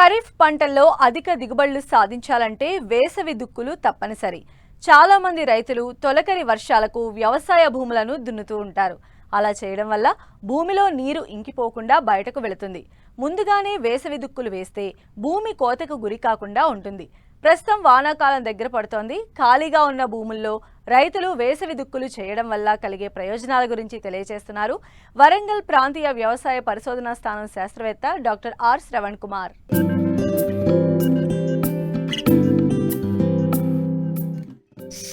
ఖరీఫ్ పంటల్లో అధిక దిగుబడులు సాధించాలంటే వేసవి దుక్కులు తప్పనిసరి. చాలా మంది రైతులు తొలకరి వర్షాలకు వ్యవసాయ భూములను దున్నుతూ ఉంటారు. అలా చేయడం వల్ల భూమిలో నీరు ఇంకిపోకుండా బయటకు వెళుతుంది. ముందుగానే వేసవి దుక్కులు వేస్తే భూమి కోతకు గురి కాకుండా ఉంటుంది. ప్రస్తుతం వానాకాలం దగ్గర పడుతోంది. ఖాళీగా ఉన్న భూముల్లో రైతులు వేసవి దుక్కులు చేయడం వల్ల కలిగే ప్రయోజనాల గురించి తెలియజేస్తున్నారు. వరంగల్ ప్రాంతీయ వ్యవసాయ పరిశోధనా స్థానం శాస్త్రవేత్త డాక్టర్ ఆర్ శ్రవణ్ కుమార్.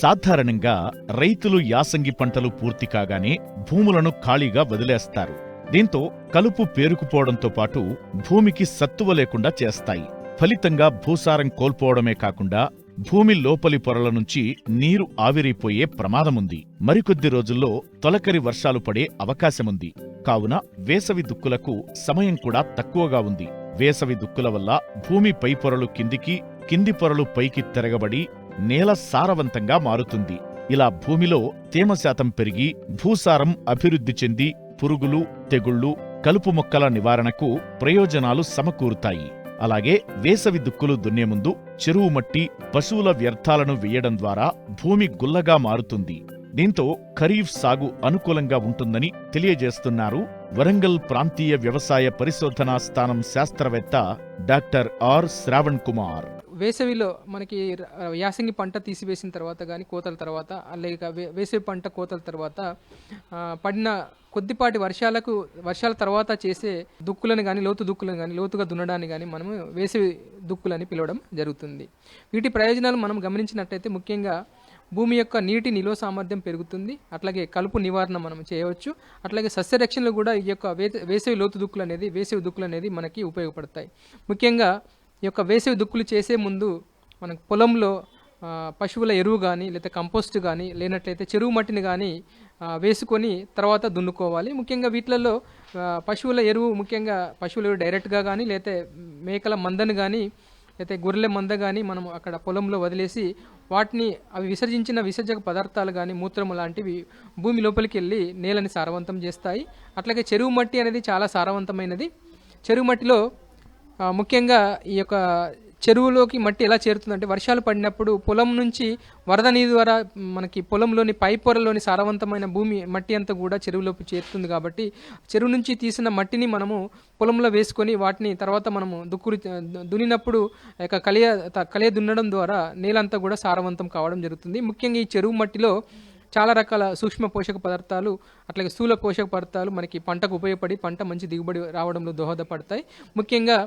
సాధారణంగా రైతులు యాసంగి పంటలు పూర్తి కాగానే భూములను ఖాళీగా వదిలేస్తారు. దీంతో కలుపు పేరుకుపోవడంతో పాటు భూమికి సత్తువ లేకుండా చేస్తాయి. ఫలితంగా భూసారం కోల్పోవడమే కాకుండా భూమి లోపలి పొరల నుంచి నీరు ఆవిరైపోయే ప్రమాదముంది. మరికొద్ది రోజుల్లో తొలకరి వర్షాలు పడే అవకాశముంది. కావున వేసవి దుక్కులకు సమయం కూడా తక్కువగా ఉంది. వేసవి దుక్కుల వల్ల భూమి పై పొరలు కిందికి కింది పొరలు పైకి తిరగబడి నేల సారవంతంగా మారుతుంది. ఇలా భూమిలో తేమ శాతం పెరిగి భూసారం అభివృద్ధి చెంది పురుగులు తెగుళ్ళు కలుపు మొక్కల నివారణకు ప్రయోజనాలు సమకూరుతాయి. అలాగే వేసవి దుక్కులు దున్నే ముందు చెరువు మట్టి పశువుల వ్యర్థాలను వేయడం ద్వారా భూమి గుల్లగా మారుతుంది. దీంతో ఖరీఫ్ సాగు అనుకూలంగా ఉంటుందని తెలియజేస్తున్నారు వరంగల్ ప్రాంతీయ వ్యవసాయ పరిశోధనా స్థానం శాస్త్రవేత్త డాక్టర్ ఆర్ శ్రావణ్ కుమార్. వేసవిలో మనకి యాసంగి పంట తీసివేసిన తర్వాత కానీ కోతల తర్వాత లేక వేసవి పంట కోతల తర్వాత పడిన కొద్దిపాటి వర్షాలకు వర్షాల తర్వాత చేసే దుక్కులను కానీ లోతు దుక్కులను కానీ లోతుగా దున్నడాన్ని కానీ మనము వేసవి దుక్కులని పిలవడం జరుగుతుంది. వీటి ప్రయోజనాలు మనం గమనించినట్టయితే ముఖ్యంగా భూమి యొక్క నీటి నిల్వ సామర్థ్యం పెరుగుతుంది అట్లాగే కలుపు నివారణ మనం చేయవచ్చు అట్లాగే సస్యరక్షణలో కూడా ఈ యొక్క వేసవి లోతు దుక్కులు అనేది వేసవి దుక్కులు అనేది మనకి ఉపయోగపడతాయి. ముఖ్యంగా ఈ యొక్క వేసవి దుక్కులు చేసే ముందు మనకు పొలంలో పశువుల ఎరువు కానీ లేదా కంపోస్ట్ కానీ లేనట్లయితే చెరువు మట్టిని కానీ వేసుకొని తర్వాత దున్నుకోవాలి. ముఖ్యంగా వీటిలలో పశువుల ఎరువు ముఖ్యంగా పశువుల ఎరువు డైరెక్ట్గా కానీ లేకపోతే మేకల మందను కానీ లేకపోతే గొర్రెల మంద కానీ మనం అక్కడ పొలంలో వదిలేసి వాటిని అవి విసర్జించిన విసర్జక పదార్థాలు కానీ మూత్రము లాంటివి భూమి లోపలికి వెళ్ళి నేలని సారవంతం చేస్తాయి. అట్లాగే చెరువు మట్టి అనేది చాలా సారవంతమైనది. చెరువు మట్టిలో ముఖ్యంగా ఈ యొక్క చెరువులోకి మట్టి ఎలా చేరుతుందంటే వర్షాలు పడినప్పుడు పొలం నుంచి వరద నీరు ద్వారా మనకి పొలంలోని పై పొరలోని సారవంతమైన భూమి మట్టి అంతా కూడా చెరువులోకి చేరుతుంది కాబట్టి చెరువు నుంచి తీసిన మట్టిని మనము పొలంలో వేసుకొని వాటిని తర్వాత మనము దుక్కులు దున్నినప్పుడు యొక్క కలియ త- కలియ దున్నడం ద్వారా నేలంతా కూడా సారవంతం కావడం జరుగుతుంది. ముఖ్యంగా ఈ చెరువు మట్టిలో చాలా రకాల సూక్ష్మ పోషక పదార్థాలు అట్లాగే స్థూల పోషక పదార్థాలు మనకి పంటకు ఉపయోగపడి పంట మంచి దిగుబడి రావడంలో దోహదపడతాయి. ముఖ్యంగా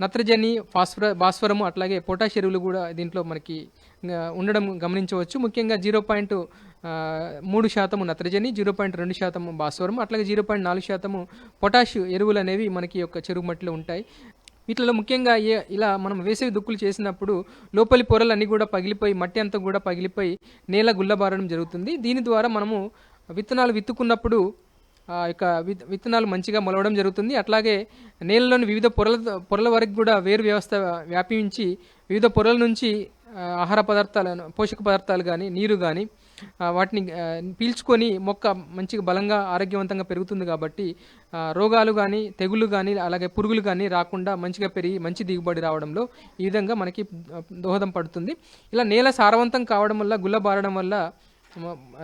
నత్రజని ఫాస్ఫర భాస్వరము అట్లాగే పొటాష్ ఎరువులు కూడా దీంట్లో మనకి ఉండడం గమనించవచ్చు. ముఖ్యంగా జీరో పాయింట్ మూడు శాతము నత్రజని జీరో పాయింట్ రెండు శాతము భాస్వరం అట్లాగే జీరో పాయింట్ నాలుగు శాతము పొటాష్ ఎరువులు అనేవి మనకి యొక్క చెరువు మట్టిలో ఉంటాయి. వీటిలో ముఖ్యంగా ఏ- ఇలా మనం వేసవి దుక్కులు చేసినప్పుడు లోపలి పొరలన్నీ కూడా పగిలిపోయి మట్టి అంతా కూడా పగిలిపోయి నేల గుల్లబారడం జరుగుతుంది. దీని ద్వారా మనము విత్తనాలు విత్తుకున్నప్పుడు యొక్క విత్ విత్తనాలు మంచిగా మొలవడం జరుగుతుంది. అట్లాగే నేలలోని వివిధ పొరల పొరల వరకు కూడా వేరు వ్యవస్థ వ్యాపించి వివిధ పొరల నుంచి ఆహార పదార్థాలను పోషక పదార్థాలు కానీ నీరు కానీ వాటిని పీల్చుకొని మొక్క మంచిగా బలంగా ఆరోగ్యవంతంగా పెరుగుతుంది కాబట్టి రోగాలు కానీ తెగులు కానీ అలాగే పురుగులు కానీ రాకుండా మంచిగా పెరిగి మంచి దిగుబడి రావడంలో ఈ విధంగా మనకి దోహదం పడుతుంది. ఇలా నేల సారవంతం కావడం వల్ల గుల్లబారడం వల్ల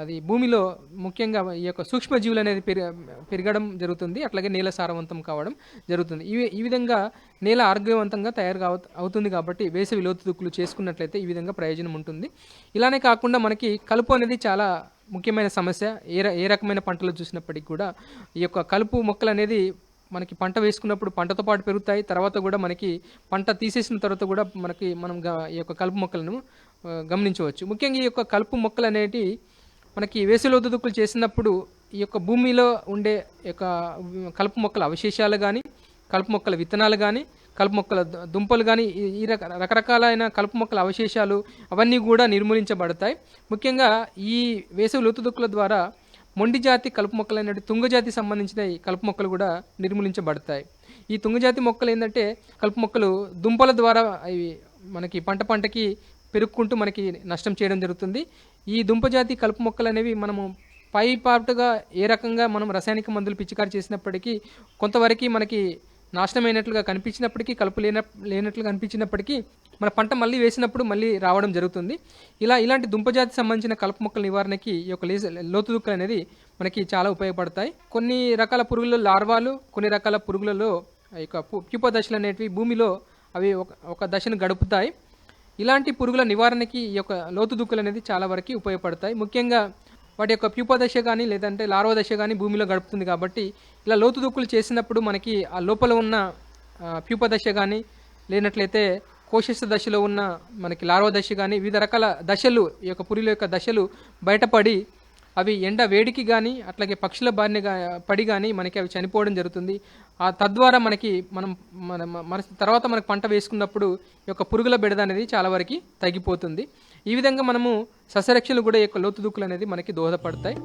అది భూమిలో ముఖ్యంగా ఈ యొక్క సూక్ష్మజీవులు అనేది పెరి పెరగడం జరుగుతుంది. అట్లాగే నేల సారవంతం కావడం జరుగుతుంది. ఈ ఈ విధంగా నేల ఆరోగ్యవంతంగా తయారు కావ అవుతుంది కాబట్టి వేసవి లోతు దుక్కులు చేసుకున్నట్లయితే ఈ విధంగా ప్రయోజనం ఉంటుంది. ఇలానే కాకుండా మనకి కలుపు అనేది చాలా ముఖ్యమైన సమస్య. ఏ ఏ రకమైన పంటలు చూసినప్పటికీ కూడా ఈ యొక్క కలుపు మొక్కలు అనేది మనకి పంట వేసుకున్నప్పుడు పంటతో పాటు పెరుగుతాయి. తర్వాత కూడా మనకి పంట తీసేసిన తర్వాత కూడా మనకి మనం ఈ యొక్క కలుపు మొక్కలను గమనించవచ్చు. ముఖ్యంగా ఈ యొక్క కలుపు మొక్కలు అనేటి మనకి వేసవిలో చేసినప్పుడు ఈ యొక్క భూమిలో ఉండే యొక్క కలుపు మొక్కల అవశేషాలు కానీ కలుపు మొక్కల విత్తనాలు కానీ కలుపు మొక్కల దుంపలు కానీ ఈ రక రకరకాలైన కలుపు మొక్కల అవశేషాలు అవన్నీ కూడా నిర్మూలించబడతాయి. ముఖ్యంగా ఈ వేసవి లోతుదుక్కుల ద్వారా మొండి జాతి కలుపు మొక్కలు అయినట్టు తుంగజాతి సంబంధించిన ఈ కలుపు మొక్కలు కూడా నిర్మూలించబడతాయి. ఈ తుంగజాతి మొక్కలు ఏంటంటే కలుపు మొక్కలు దుంపల ద్వారా అవి మనకి పంట పంటకి పెరుక్కుంటూ మనకి నష్టం చేయడం జరుగుతుంది. ఈ దుంపజాతి కలుపు మొక్కలు అనేవి మనము పై పాటుగా ఏ రకంగా మనం రసాయనిక మందులు పిచికారి చేసినప్పటికీ కొంతవరకు మనకి నాశనమైనట్లుగా కనిపించినప్పటికీ కలుపు లేన లేనట్లుగా కనిపించినప్పటికీ మన పంట మళ్ళీ వేసినప్పుడు మళ్ళీ రావడం జరుగుతుంది. ఇలా ఇలాంటి దుంపజాతి సంబంధించిన కలుపు మొక్కల నివారణకి ఈ యొక్క లేజ లోతు దుక్కలు అనేది మనకి చాలా ఉపయోగపడతాయి. కొన్ని రకాల పురుగులలో లార్వాలు కొన్ని రకాల పురుగులలో ఈ యొక్క ప్యూప దశలు అనేటివి భూమిలో అవి ఒక ఒక దశను గడుపుతాయి. ఇలాంటి పురుగుల నివారణకి ఈ యొక్క లోతు దుక్కులు అనేది చాలా వరకు ఉపయోగపడతాయి. ముఖ్యంగా వాటి యొక్క ప్యూప దశ కానీ లేదంటే లార్వ దశ కానీ భూమిలో గడుపుతుంది కాబట్టి ఇలా లోతు దుక్కులు చేసినప్పుడు మనకి ఆ లోపల ఉన్న ప్యూప దశ కానీ లేనట్లయితే కోశస్థ దశలో ఉన్న మనకి లార్వ దశ కానీ వివిధ రకాల దశలు ఈ యొక్క పురుగుల యొక్క దశలు బయటపడి అవి ఎండ వేడికి కానీ అట్లాగే పక్షుల బారిన పడి కానీ మనకి అవి చనిపోవడం జరుగుతుంది. ఆ తద్వారా మనకి మనం మన మన తర్వాత మనకు పంట వేసుకున్నప్పుడు ఈ యొక్క పురుగుల బెడద అనేది చాలా వరకు తగ్గిపోతుంది. ఈ విధంగా మనము సస్యరక్షణలు కూడా యొక్క లోతు దుక్కులు అనేది మనకి దోహదపడతాయి.